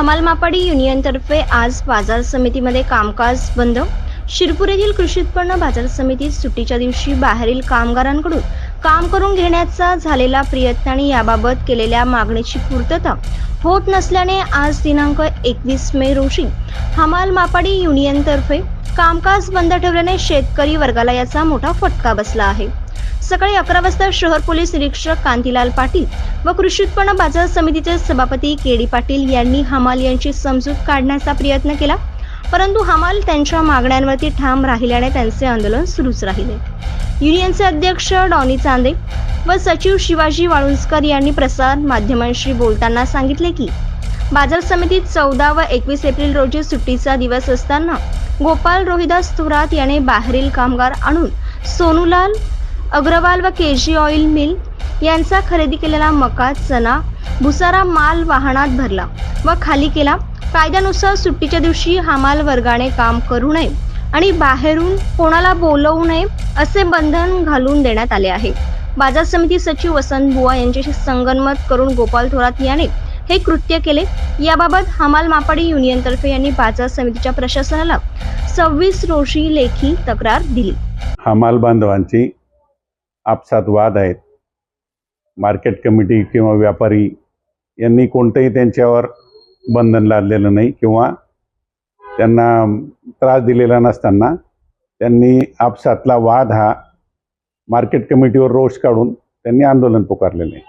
हमालमापाडी युनियनतर्फे आज बाजार समितीमध्ये कामकाज बंद. शिरपूर येथील कृषी उत्पन्न बाजार समितीत सुट्टीच्या दिवशी बाहेरील कामगारांकडून काम करून घेण्याचा झालेला प्रयत्न आणि याबाबत केलेल्या मागणीची पूर्तता होत नसल्याने आज दिनांक एकवीस मे रोजी हमाल मापाडी युनियनतर्फे कामकाज बंद ठेवल्याने शेतकरी वर्गाला याचा मोठा फटका बसला आहे. सकाळी अकरा वाजता शहर पोलीस निरीक्षक कांतीलाल पाटील व कृषी उत्पन्न बाजार समितीचे सभापती के डी पाटील यांनी हमाल यांची समजूत काढण्याचा प्रयत्न केला. परंतु हमाल त्यांच्या मागण्यांवरती ठाम राहिल्याने त्यांचे आंदोलन सुरूच राहिले. युनियनचे अध्यक्ष डॉनी चांदे व सचिव शिवाजी वाळुंजकर यांनी प्रसार माध्यमांशी बोलताना सांगितले की बाजार समितीत चौदा व एकवीस एप्रिल रोजी सुट्टीचा दिवस असताना गोपाल रोहिदास थोरात याने बाहेरील कामगार आणून सोनूलाल अग्रवाल व के जी ऑइल मिल यांचा खरेदी केलेला मका चना भुसारा माल वाहनात भरला व खाली केला. कायद्यानुसार सुट्टीच्या दिवशी हमाल वर्गाने काम करू नये आणि बाहेरून कोणाला बोलवू नये असे बंधन घालून देण्यात आले आहे. बाजार समिती सचिव वसंत बुवा यांच्याशी संगनमत करून गोपाल थोरात याने हे कृत्य केले. याबाबत हमाल मापाडी युनियनतर्फे यांनी बाजार समितीच्या प्रशासनाला सव्वीस रोजी लेखी तक्रार दिली. हमाल बांधवांची आपसात वाद आहेत. मार्केट कमिटी किंवा व्यापारी यांनी कोणतंही त्यांच्यावर बंधन लादलेलं नाही किंवा त्यांना त्रास दिलेला नसताना त्यांनी आपसातला वाद हा मार्केट कमिटीवर रोष काढून त्यांनी आंदोलन पुकारलेलं आहे.